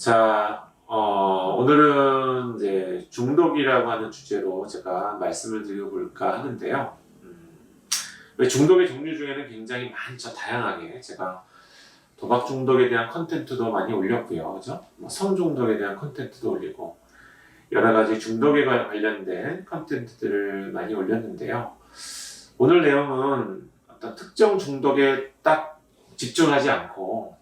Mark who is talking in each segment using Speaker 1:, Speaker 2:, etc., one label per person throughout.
Speaker 1: 자, 어, 오늘은 이제 중독이라고 하는 주제로 제가 말씀을 드려볼까 하는데요. 음, 왜 중독의 종류 중에는 굉장히 많죠. 다양하게. 제가 도박 중독에 대한 컨텐츠도 많이 올렸고요. 그죠? 뭐 성중독에 대한 컨텐츠도 올리고, 여러 가지 중독에 관- 관련된 컨텐츠들을 많이 올렸는데요. 오늘 내용은 어떤 특정 중독에 딱 집중하지 않고,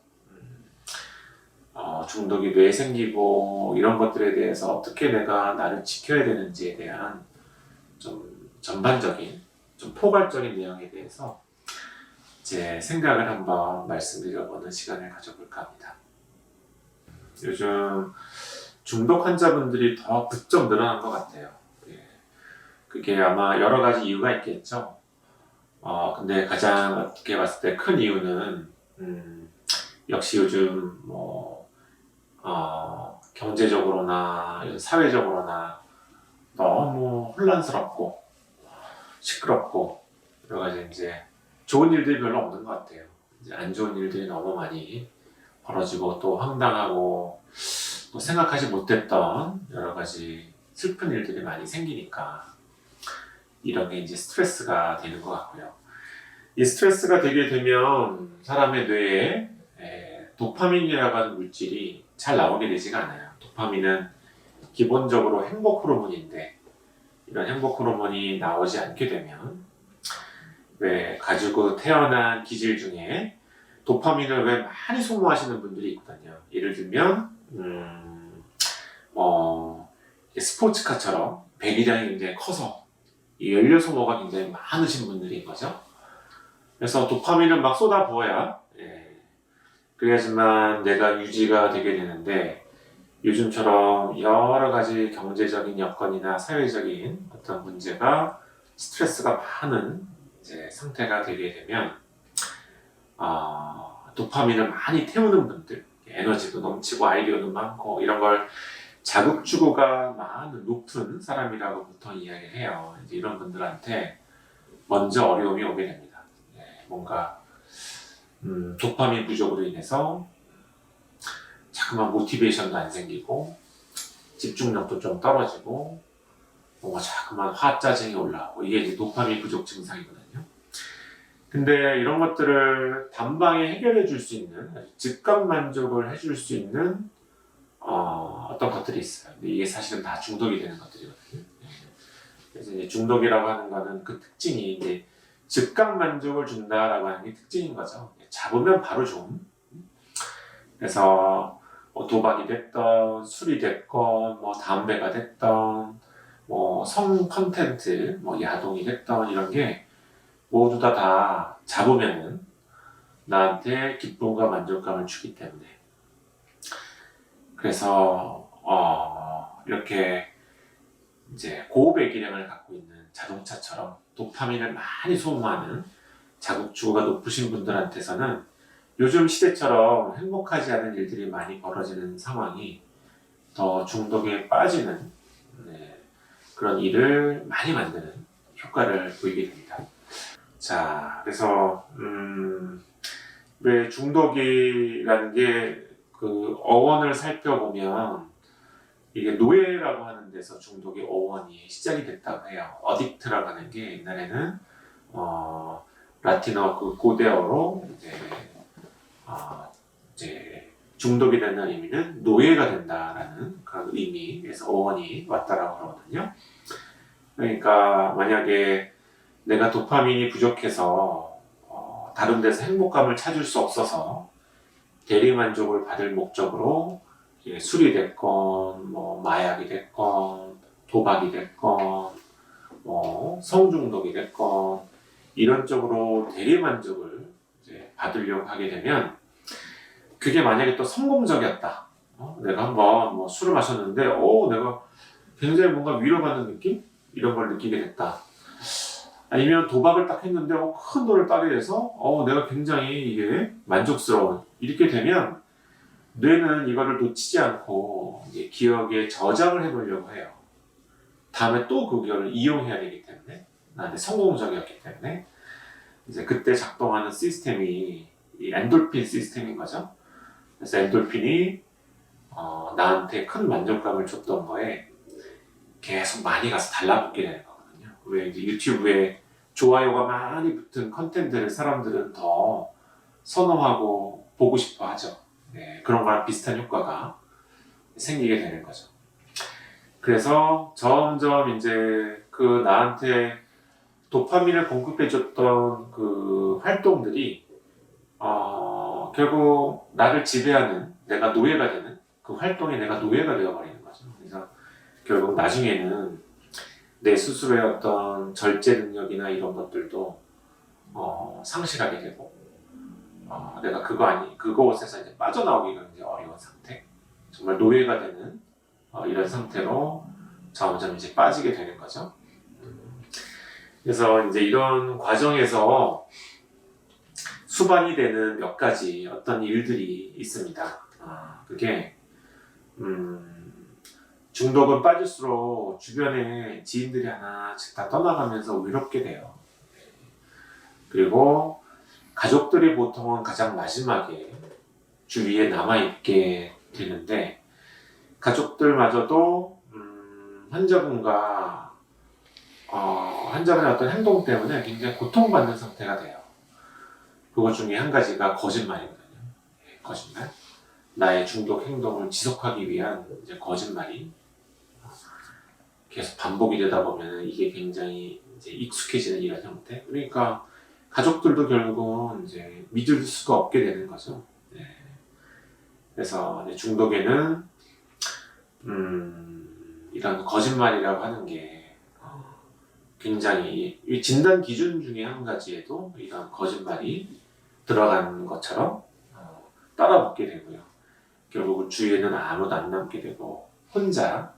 Speaker 1: 어, 중독이 왜 생기고 이런 것들에 대해서 어떻게 내가 나를 지켜야 되는지에 대한 좀 전반적인 좀 포괄적인 내용에 대해서 제 생각을 한번 말씀드려보는 시간을 가져볼까 합니다. 요즘 중독 환자분들이 더 부쩍 늘어난 것 같아요. 예. 그게 아마 여러 가지 이유가 있겠죠. 어, 근데 가장 어떻게 봤을 때 큰 이유는 음, 역시 요즘 뭐 어, 경제적으로나 사회적으로나 너무 혼란스럽고 시끄럽고 여러 가지 이제 좋은 일들이 별로 없는 것 같아요. 이제 안 좋은 일들이 너무 많이 벌어지고 또 황당하고 또 생각하지 못했던 여러 가지 슬픈 일들이 많이 생기니까 이런 게 이제 스트레스가 되는 것 같고요. 이 스트레스가 되게 되면 사람의 뇌에 에, 도파민이라고 하는 물질이 잘 나오게 되지가 않아요. 도파민은 기본적으로 행복 호르몬인데 이런 행복 호르몬이 나오지 않게 되면 왜 가지고 태어난 기질 중에 도파민을 왜 많이 소모하시는 분들이 있거든요. 예를 들면 음, 뭐 이게 스포츠카처럼 배기량이 굉장히 커서 이 연료 소모가 굉장히 많으신 분들인 거죠. 그래서 도파민을 막 쏟아 부어야 예, 그래야지만 내가 유지가 되게 되는데 요즘처럼 여러 가지 경제적인 여건이나 사회적인 어떤 문제가 스트레스가 많은 이제 상태가 되게 되면 어, 도파민을 많이 태우는 분들 에너지도 넘치고 아이디어도 많고 이런 걸 자극주고가 많은 높은 사람이라고 보통 이야기를 해요. 이제 이런 분들한테 먼저 어려움이 오게 됩니다. 예, 뭔가 음, 도파민 부족으로 인해서 자꾸만 모티베이션도 안 생기고 집중력도 좀 떨어지고 뭔가 자꾸만 화짜증이 올라오고 이게 이제 도파민 부족 증상이거든요. 근데 이런 것들을 단방에 해결해 줄 수 있는 즉각 만족을 해줄 수 있는 어, 어떤 것들이 있어요. 근데 이게 사실은 다 중독이 되는 것들이거든요. 그래서 이제 중독이라고 하는 거는 그 특징이 이제 즉각 만족을 준다라고 하는 게 특징인 거죠. 잡으면 바로 좀. 그래서 뭐 도박이 됐던 술이 됐건 뭐 담배가 됐던 뭐 성 컨텐츠 뭐 야동이 됐던 이런 게 모두 다 다 잡으면은 나한테 기쁨과 만족감을 주기 때문에 그래서 어 이렇게 이제 고배기량을 갖고 있는 자동차처럼 도파민을 많이 소모하는 자극주고가 높으신 분들한테서는 요즘 시대처럼 행복하지 않은 일들이 많이 벌어지는 상황이 더 중독에 빠지는 네, 그런 일을 많이 만드는 효과를 보이게 됩니다. 자, 그래서 음, 왜 중독이라는 게 그 어원을 살펴보면 이게 노예라고 하는 데서 중독의 어원이 시작이 됐다고 해요. 어딕트라고 하는 게 옛날에는 어, 라틴어 그 고대어로 이제 어, 이제 중독이 된다는 의미는 노예가 된다라는 그런 의미에서 어원이 왔다라고 그러거든요. 그러니까 만약에 내가 도파민이 부족해서 어, 다른 데서 행복감을 찾을 수 없어서 대리 만족을 받을 목적으로 이게 술이 됐건 뭐 마약이 됐건 도박이 됐건 뭐 성중독이 됐건 이런 쪽으로 대리 만족을 받으려고 하게 되면 그게 만약에 또 성공적이었다. 어? 내가 한번 뭐 술을 마셨는데, 오, 내가 굉장히 뭔가 위로받는 느낌? 이런 걸 느끼게 됐다. 아니면 도박을 딱 했는데, 어, 큰 돈을 따게 돼서, 어, 내가 굉장히 이게 만족스러운. 이렇게 되면, 뇌는 이거를 놓치지 않고, 기억에 저장을 해보려고 해요. 다음에 또 그거를 이용해야 되기 때문에, 나한테 성공적이었기 때문에, 이제 그때 작동하는 시스템이 이 엔돌핀 시스템인 거죠. 그래서 엔돌핀이 어, 나한테 큰 만족감을 줬던 거에 계속 많이 가서 달라붙게 되는 거거든요. 왜 이제 유튜브에 좋아요가 많이 붙은 컨텐츠를 사람들은 더 선호하고 보고 싶어 하죠. 네, 그런 거랑 비슷한 효과가 생기게 되는 거죠. 그래서 점점 이제 그 나한테 도파민을 공급해줬던 그 활동들이 어, 결국 나를 지배하는 내가 노예가 되는 그 활동에 내가 노예가 되어버리는 거죠. 그래서 결국 나중에는 내 스스로의 어떤 절제 능력이나 이런 것들도 어, 상실하게 되고 어, 내가 그거 아니 그것에서 이제 빠져나오기가 이제 어려운 상태 정말 노예가 되는 어, 이런 상태로 점점 이제 빠지게 되는 거죠. 음, 그래서 이제 이런 과정에서 수반이 되는 몇 가지 어떤 일들이 있습니다. 아, 그게 음, 중독은 빠질수록 주변에 지인들이 하나씩 다 떠나가면서 외롭게 돼요. 그리고 가족들이 보통은 가장 마지막에 주위에 남아있게 되는데 가족들마저도 음, 환자분과 어, 환자분의 어떤 행동 때문에 굉장히 고통받는 상태가 돼요. 그것 중에 한 가지가 거짓말이거든요. 예, 거짓말. 나의 중독 행동을 지속하기 위한 이제 거짓말이 계속 반복이 되다 보면 이게 굉장히 이제 익숙해지는 이런 형태. 그러니까 가족들도 결국은 이제 믿을 수가 없게 되는 거죠. 네. 그래서 중독에는 음, 이런 거짓말이라고 하는 게 어, 굉장히 이 진단 기준 중에 한 가지에도 이런 거짓말이 들어가는 것처럼 어, 따라 붙게 되고요. 결국은 주위에는 아무도 안 남게 되고 혼자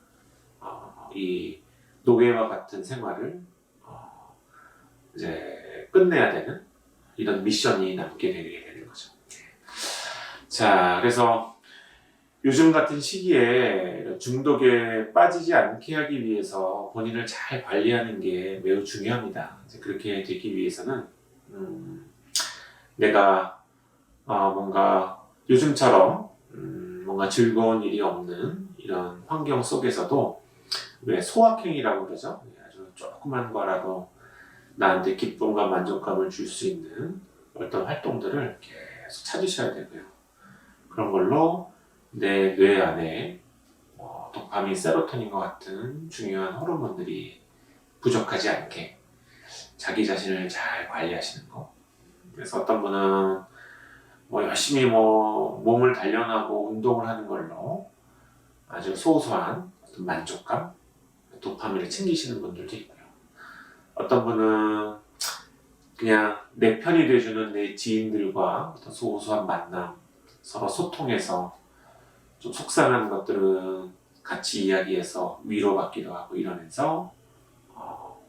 Speaker 1: 어, 이 노예와 같은 생활을 어, 이제 끝내야 되는 이런 미션이 남게 되게 되는 거죠. 자, 그래서 요즘 같은 시기에 중독에 빠지지 않게 하기 위해서 본인을 잘 관리하는 게 매우 중요합니다. 그렇게 되기 위해서는 음, 내가 어, 뭔가 요즘처럼 음, 뭔가 즐거운 일이 없는 이런 환경 속에서도 왜 소확행이라고 그러죠? 네, 아주 조그만 거라도 나한테 기쁨과 만족감을 줄 수 있는 어떤 활동들을 계속 찾으셔야 되고요. 그런 걸로 내 뇌 안에 어, 도파민, 세로토닌과 같은 중요한 호르몬들이 부족하지 않게 자기 자신을 잘 관리하시는 거. 그래서 어떤 분은 뭐 열심히 뭐 몸을 단련하고 운동을 하는 걸로 아주 소소한 어떤 만족감, 도파민을 챙기시는 분들도 있고요. 어떤 분은 그냥 내 편이 돼주는 내 지인들과 어떤 소소한 만남, 서로 소통해서 좀 속상한 것들은 같이 이야기해서 위로받기도 하고 이러면서 어,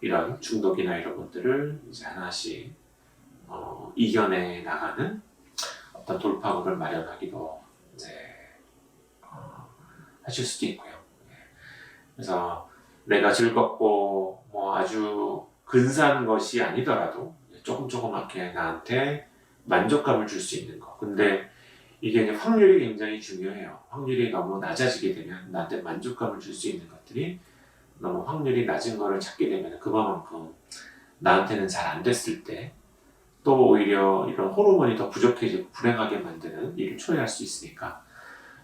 Speaker 1: 이런 중독이나 이런 것들을 이제 하나씩 어, 이겨내 나가는 어떤 돌파구를 마련하기도 이제 어, 하실 수도 있고요. 예. 그래서 내가 즐겁고 뭐 아주 근사한 것이 아니더라도 조금 조그맣게 나한테 만족감을 줄 수 있는 거. 근데 이게 이제 확률이 굉장히 중요해요. 확률이 너무 낮아지게 되면 나한테 만족감을 줄 수 있는 것들이 너무 확률이 낮은 거를 찾게 되면 그만큼 나한테는 잘 안 됐을 때 또 오히려 이런 호르몬이 더 부족해지고 불행하게 만드는 일을 초래할 수 있으니까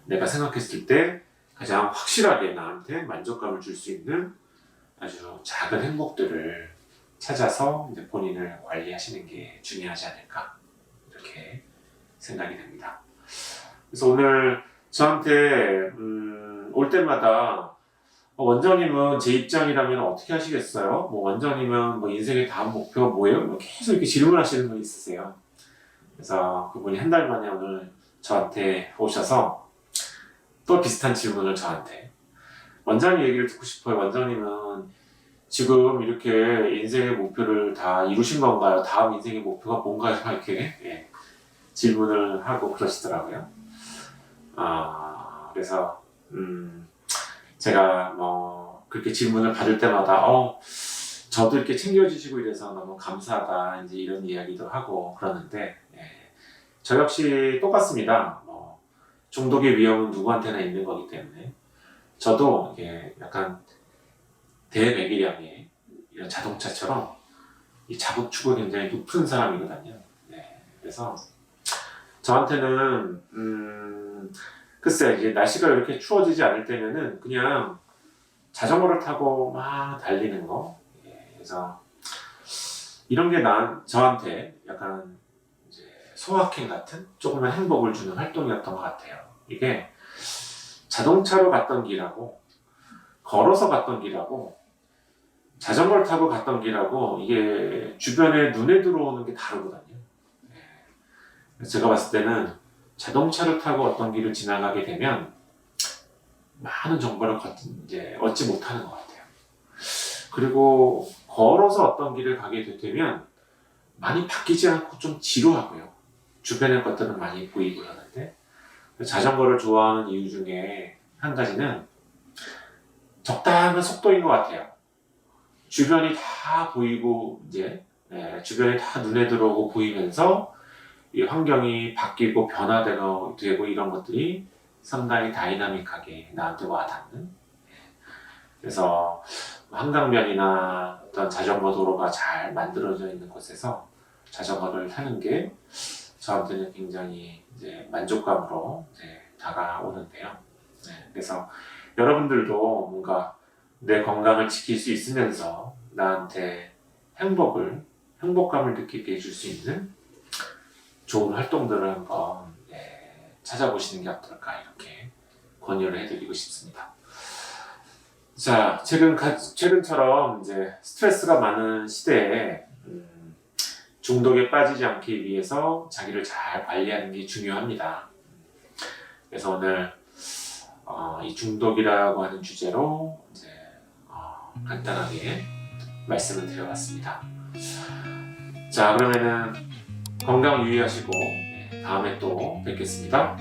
Speaker 1: 내가 생각했을 때 가장 확실하게 나한테 만족감을 줄 수 있는 아주 작은 행복들을 찾아서 본인을 관리하시는 게 중요하지 않을까 이렇게 생각이 됩니다. 그래서 오늘 저한테 음, 올 때마다 어, 원장님은 제 입장이라면 어떻게 하시겠어요? 뭐 원장님은 뭐 인생의 다음 목표가 뭐예요? 뭐 계속 이렇게 질문하시는 분 있으세요. 그래서 그분이 한 달 만에 오늘 저한테 오셔서 또 비슷한 질문을 저한테 원장님 얘기를 듣고 싶어요. 원장님은 지금 이렇게 인생의 목표를 다 이루신 건가요? 다음 인생의 목표가 뭔가요? 이렇게 예, 질문을 하고 그러시더라고요. 아 그래서 음, 제가 뭐 그렇게 질문을 받을 때마다 어 저도 이렇게 챙겨주시고 이래서 너무 감사하다 이제 이런 이야기도 하고 그러는데 예, 저 역시 똑같습니다. 뭐 중독의 위험은 누구한테나 있는 거기 때문에 저도 이게 약간 대매기량의 이런 자동차처럼 이 추구가 굉장히 높은 사람이거든요. 네, 그래서 저한테는 음, 글쎄 이제 날씨가 이렇게 추워지지 않을 때면은 그냥 자전거를 타고 막 달리는 거. 예, 그래서 이런 게 난 저한테 약간 이제 소확행 같은 조금만 행복을 주는 활동이었던 것 같아요. 이게 자동차로 갔던 길하고 걸어서 갔던 길하고 자전거를 타고 갔던 길하고 이게 주변에 눈에 들어오는 게 다르거든요. 예. 제가 봤을 때는 자동차를 타고 어떤 길을 지나가게 되면 많은 정보를 걷- 이제 얻지 못하는 것 같아요. 그리고 걸어서 어떤 길을 가게 되면 많이 바뀌지 않고 좀 지루하고요. 주변의 것들은 많이 보이고 하는데 자전거를 좋아하는 이유 중에 한 가지는 적당한 속도인 것 같아요. 주변이 다 보이고 이제 예, 주변이 다 눈에 들어오고 보이면서 이 환경이 바뀌고 변화되고 되고 이런 것들이 상당히 다이나믹하게 나한테 와닿는 예. 그래서 한강변이나 어떤 자전거 도로가 잘 만들어져 있는 곳에서 자전거를 타는 게 저한테는 굉장히 이제 만족감으로 이제 다가오는데요. 네, 그래서 여러분들도 뭔가 내 건강을 지킬 수 있으면서 나한테 행복을 행복감을 느끼게 해줄 수 있는 좋은 활동들을 한번 예, 찾아보시는 게 어떨까 이렇게 권유를 해드리고 싶습니다. 자, 최근 가- 최근처럼 이제 스트레스가 많은 시대에 음, 중독에 빠지지 않기 위해서 자기를 잘 관리하는 게 중요합니다. 그래서 오늘 어, 이 중독이라고 하는 주제로 이제 어, 간단하게 말씀을 드려봤습니다. 자, 그러면은 건강 유의하시고 예, 다음에 또 뵙겠습니다.